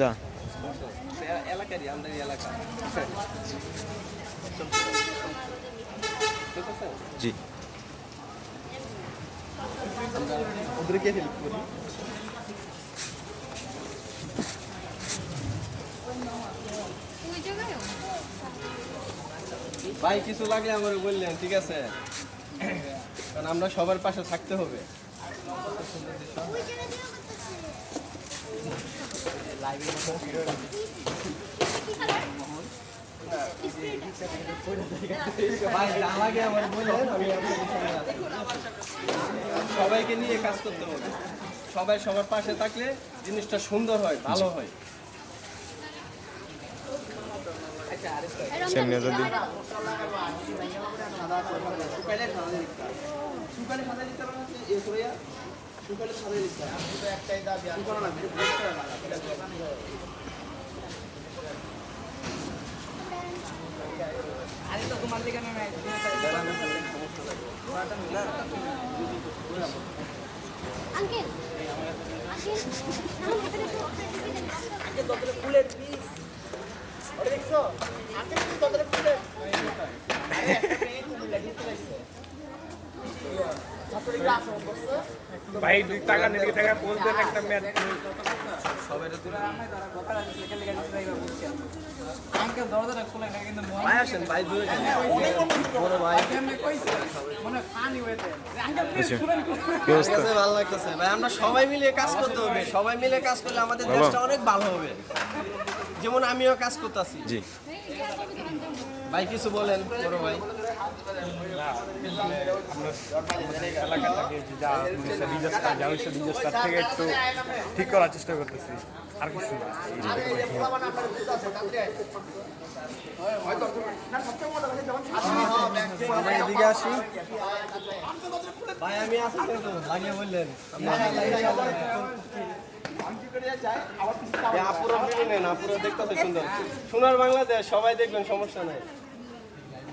যা। জি। ওদেরকে হেল্প করি। ভাই কিছু লাগলে আমার বললেন ঠিক আছে? কারণ আমরা সবার পাশে থাকতে হবে। সবাইকে নিয়ে কাজ করতে হবে। সবাই সবার পাশে থাকলে জিনিসটা সুন্দর হয় ভালো হয়। সেমনি যদি শুকালে সাদা দিতে পারবেন এ করে শুকালে সাদা দিতে হবে একটাই দাবি শুকানো না আঙ্কেল আঙ্কেল। আমার ভেতরে একটু ফুলের পিস দেখছ ভাই দুই টাকা নিয়ে টাকা একটা ম্যাচ সবাই তুলে আঙ্কেল দরজাটা খোলে না কিন্তু মনে ভাই আসেন ভাই দূরে যান বড় ভাই। এমনি কইছে মনে ফানি হইতে আঙ্কেল প্লিজ আচ্ছা। আমরা সবাই মিলে কাজ করতে হবে। সবাই মিলে কাজ করলে আমাদের দেশটা অনেক ভালো হবে। যেমন আমিও কাজ করতেছি। জি। ভাই কিছু বলেন বড় ভাই। ঠিক করার চেষ্টা করতেছি আর কিছু না এদিকে আসি সুন্দর সোনার বাংলাদেশ সবাই দেখবেন সমস্যা নাই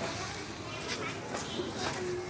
よし!